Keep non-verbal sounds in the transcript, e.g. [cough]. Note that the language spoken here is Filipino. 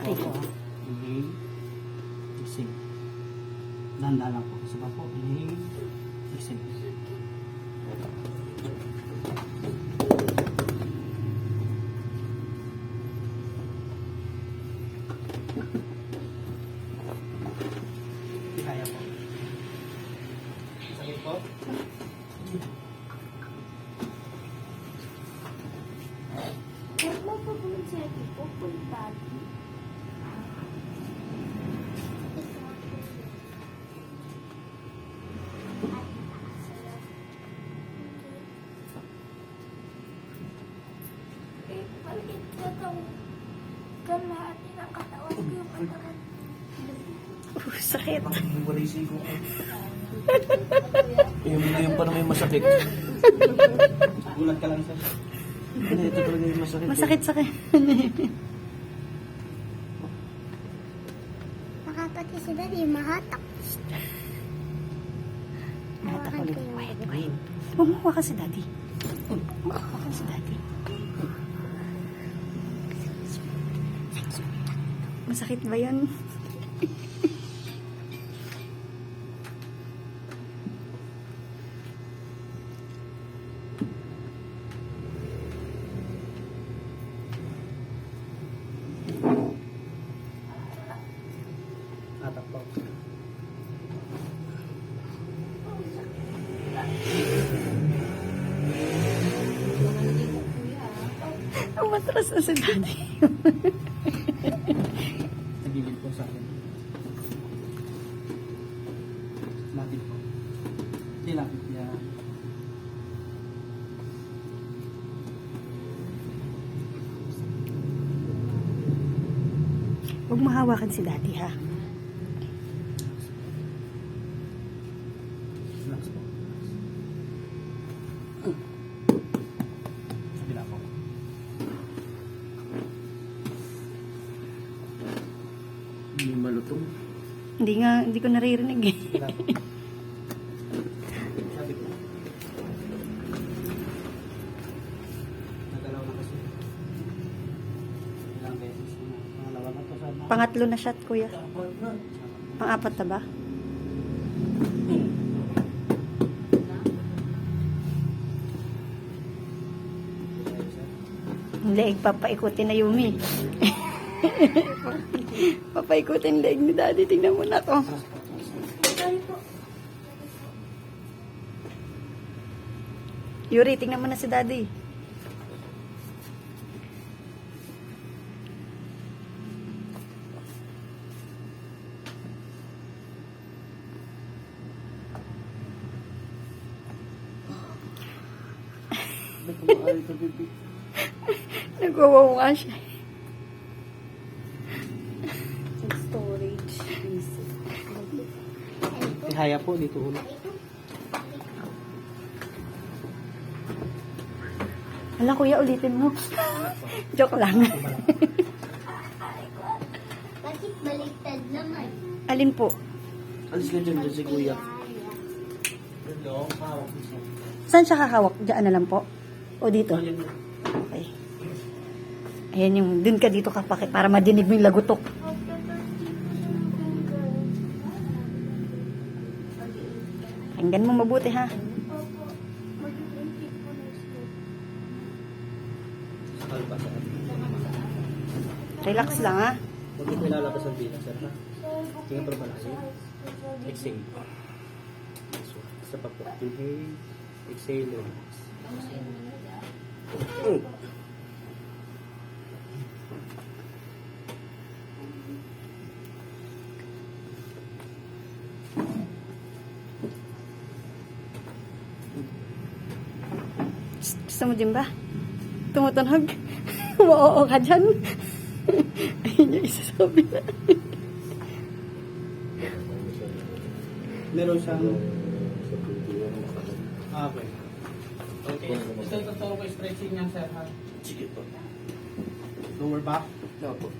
ako. ah. Inhale. Exhale. Dahan-dahan lang po. Isa pa po. Inhale. Exhale. Kaya po. Sakit po. Kalahati ng katawan ko yung katawan? Uh, sakit. Wala yung ko. Yung ngayon pa naman yung masakit. Gulat ka lang sir. Hindi, ito talaga yung masakit. Masakit, sakit. Makapati si Daddy, mahatak. Hawakan ulit. Wait, wait. Huwag mo hawakan si daddy. Hawakan si daddy. Masakit ba po. Umatras na si daddy. [laughs] Nagigil po sa akin. Lapit po. Hindi lapit yan. Huwag mo hawakan si daddy, ha? Hindi malutong. Hindi nga, hindi ko naririnig eh. Pangatlo na shot, kuya. Pang-apat na ba? Leeg, papaikutin na Yumi. [laughs] papaikutin leeg ni daddy. Tingnan mo na to. Yuri, tingnan mo na si daddy. Nagwawaw nga siya. Storage. Ihaya po dito ulo. Hala kuya, ulitin mo. [laughs] Joke lang. Bakit baliktad naman? Alin po? Alis ka dyan, dyan si kuya. Saan siya kakawak? Diyan na lang po? O dito? Okay. Ayan yung, dun ka dito kapaki para madinig mo yung lagutok. Pakinggan mo mabuti ha. Relax lang ha. Huwag mo nilalabas ang pila, sir? Tingnan pa malalim. Exhale. This one. Isa pa po. Inhale. Exhale. Relax. Gusto mo din ba? Tumutunog? [laughs] Oo ka dyan. [laughs] Ayun yung isa sabi na. Meron siyang... Ah, okay. Okay. Ito yung totoo ko stretching niya, sir, ha? Sige po. Lower back? No po.